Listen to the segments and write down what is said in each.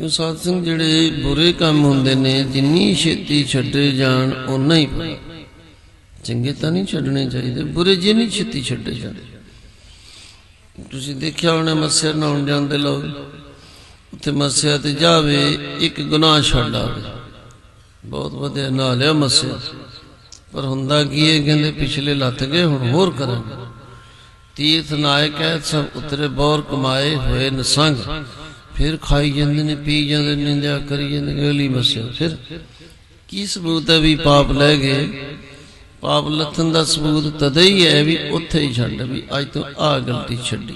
ਇਹ ਸਾਧ ਸਿੰਘ ਜਿਹੜੇ ਬੁਰੇ ਕੰਮ ਹੁੰਦੇ ਨੇ, ਜਿੰਨੀ ਛੇਤੀ ਛੱਡੇ ਜਾਣ, ਓਨਾ ਹੀ ਚੰਗੇ ਤਾਂ ਨਹੀਂ ਛੱਡਣੇ ਚਾਹੀਦੇ, ਬੁਰੇ ਜਿੰਨੀ ਛੇਤੀ ਛੱਡੇ ਜਾਣ ਤੁਸੀਂ ਦੇਖਿਆ ਹੋਣਾ ਮੱਸਿਆ ਨਹਾਉਣ ਜਾਂਦੇ ਲੋਕ, ਉੱਥੇ ਮੱਸਿਆ ਤੇ ਜਾਵੇ, ਇੱਕ ਗੁਨਾਹ ਛੱਡ ਆਵੇ। ਬਹੁਤ ਵਧੀਆ ਨਾ ਲਿਆ ਮੱਸਿਆ। ਪਰ ਹੁੰਦਾ ਕੀ ਹੈ, ਕਹਿੰਦੇ ਪਿਛਲੇ ਲੱਥ ਗਏ, ਹੁਣ ਹੋਰ ਕਰਾਂਗੇ। ਤੀਰਥ ਨਾਇਕ ਹੈ, ਸਭ ਉਤਰੇ, ਬੌਰ ਕਮਾਏ ਹੋਏ ਨਸੰਗ। ਫਿਰ ਖਾਈ ਜਾਂਦੇ ਨੇ, ਪੀ ਜਾਂਦੇ ਨੇ, ਨਿੰਦਿਆ ਕਰੀ ਜਾਂਦੇ ਨੇ, ਅਗਲੀ ਮਸਿਆ। ਫਿਰ ਕੀ ਸਬੂਤ ਹੈ ਵੀ ਪਾਪ ਲੈ ਗਏ? ਪਾਪ ਲੱਥਣ ਦਾ ਸਬੂਤ ਤਦ ਹੀ ਹੈ ਵੀ ਉੱਥੇ ਹੀ ਛੱਡ, ਵੀ ਅੱਜ ਤੋਂ ਆਹ ਗਲਤੀ ਛੱਡੀ।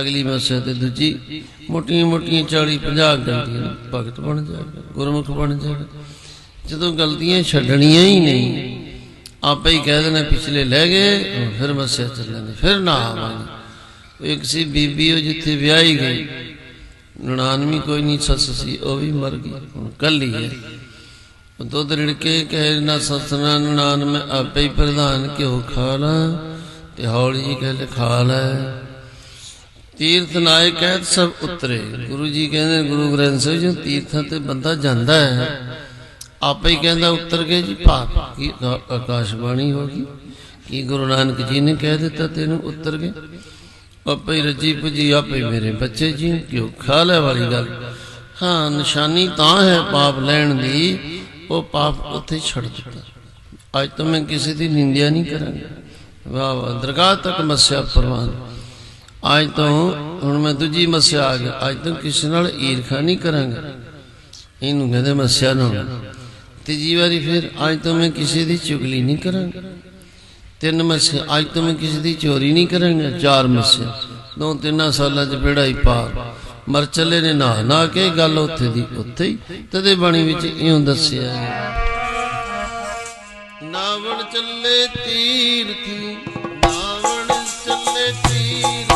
ਅਗਲੀ ਮਸਿਆ ਤੇ ਦੂਜੀ, ਮੋਟੀਆਂ ਮੋਟੀਆਂ 40 50 ਗਲਤੀਆਂ, ਭਗਤ ਬਣ ਜਾਏਗਾ, ਗੁਰਮੁਖ ਬਣ ਜਾਏਗਾ। ਜਦੋਂ ਗਲਤੀਆਂ ਛੱਡਣੀਆਂ ਹੀ ਨਹੀਂ, ਆਪੇ ਹੀ ਕਹਿ ਦੇਣਾ ਪਿਛਲੇ ਲੈ ਗਏ, ਹੁਣ ਫਿਰ ਮਸਿਆ ਚੱਲਾਂਗੇ ਫਿਰ ਨਾ ਆਵਾਂਗੇ। ਇੱਕ ਸੀ ਬੀਬੀ, ਉਹ ਜਿੱਥੇ ਵਿਆਹੀ ਗਈ ਨਣਾਨਵੀ ਕੋਈ ਨਹੀਂ, ਸੱਸ ਸੀ, ਉਹ ਵੀ ਮਰ ਗਈ, ਹੁਣ ਕੱਲੀ ਹੈ ਉਹ ਦੁੱਧ ਰਿੜਕੇ ਕਹੇ, ਨਾ ਸੱਸ, ਨਾ ਨਣਾਨ ਮੈਂ ਆਪੇ ਹੀ ਪ੍ਰਧਾਨ ਘਿਓ ਖਾ ਲਾਂ ਤੇ ਹੌਲੀ ਜੀ ਕਹਿ ਖਾ ਲੈ। ਤੀਰਥ ਨਾਇਕ ਕਹਿਤ ਸਭ ਉਤਰੇ। ਗੁਰੂ ਜੀ ਕਹਿੰਦੇ, ਗੁਰੂ ਗ੍ਰੰਥ ਸਾਹਿਬ ਜੀ, ਤੀਰਥਾਂ ਤੇ ਬੰਦਾ ਜਾਂਦਾ ਹੈ, ਆਪੇ ਹੀ ਕਹਿੰਦਾ, ਉਤਰ ਗਏ ਜੀ ਪਾਪ ਕੀ ਆਕਾ- ਆਕਾਸ਼ਬਾਣੀ ਹੋ ਗਈ, ਕੀ ਗੁਰੂ ਨਾਨਕ ਜੀ ਨੇ ਕਹਿ ਦਿੱਤਾ, ਤੈਨੂੰ ਉਤਰ ਗਏ? ਆਪੇ ਹੀ ਪੁਜੀ ਆਪੇ ਮੇਰੇ ਬੱਚੇ ਜੀ ਕਿਉਂ ਖਿਆਲ ਵਾਲੀ ਗੱਲ? ਹਾਂ, ਨਿਸ਼ਾਨੀ ਤਾਂ ਹੈ ਪਾਪ ਲੈਣ ਦੀ, ਉਹ ਪਾਪ ਉੱਥੇ ਛੱਡ ਦਿੱਤਾ। ਅੱਜ ਤੋਂ ਮੈਂ ਕਿਸੇ ਦੀ ਨਿੰਦਿਆ ਨਹੀਂ ਕਰਾਂਗਾ। ਵਾਹ ਵਾਹ, ਦਰਗਾਹ ਤੱਕ ਮੱਸਿਆ ਪ੍ਰਵਾਨ ਅੱਜ ਤੋਂ ਹੁਣ ਮੈਂ ਦੂਜੀ ਮੱਸਿਆ ਆ ਗਿਆ। ਅੱਜ ਤੋਂ ਕਿਸੇ ਨਾਲ ਈਰਖਾ ਨਹੀਂ ਕਰਾਂਗਾ। ਇਹਨੂੰ ਕਹਿੰਦੇ ਮੱਸਿਆ ਨਾ ਤੀਜੀ ਵਾਰੀ ਫਿਰ ਅੱਜ ਤੋਂ ਮੈਂ ਕਿਸੇ ਦੀ ਚੁਗਲੀ ਨਹੀਂ ਕਰਾਂਗਾ। ਤਿੰਨ ਮੱਸਿਆ, ਅੱਜ ਤੋਂ ਮੈਂ ਕਿਸੇ ਦੀ ਚੋਰੀ ਨਹੀਂ ਕਰਾਂਗਾ, ਚਾਰ ਮੱਸਿਆ। ਦੋ ਤਿੰਨਾਂ ਸਾਲਾਂ ਚ ਬੇੜਾ ਹੀ ਪਾਰ। ਮਰ ਚੱਲੇ ਨੇ ਨਾ ਨਾ ਕੇ, ਗੱਲ ਉੱਥੇ ਦੀ ਉੱਥੇ ਹੀ ਤਦੇ ਬਾਣੀ ਵਿੱਚ ਇਉਂ ਦੱਸਿਆ ਹੈ। ਨਾਵਣ ਚੱਲੇ ਤੀਰਥੀ ਨਾਵਣ ਚੱਲੇ ਤੀਰਥੀ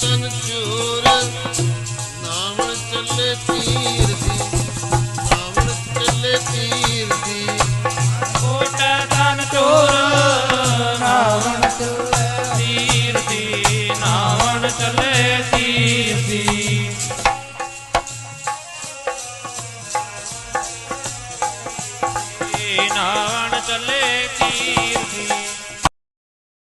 ਤਨ ਚੋਰ ਨਾਵਣ ਚੱਲੇ ਤੀਰਥੀ ਨਾਵਣ ਚੱਲੇ ਤੀਰਥੀ ਕੋਟੈ ਤਨ ਚੋਰ ਨਾਵਣ ਚੱਲੇ ਤੀਰਥੀ ਨਾਵਣ ਚੱਲੇ ਤੀਰਥੀ ਨਾਵਣ ਚੱਲੇ ਤੀਰਥੀ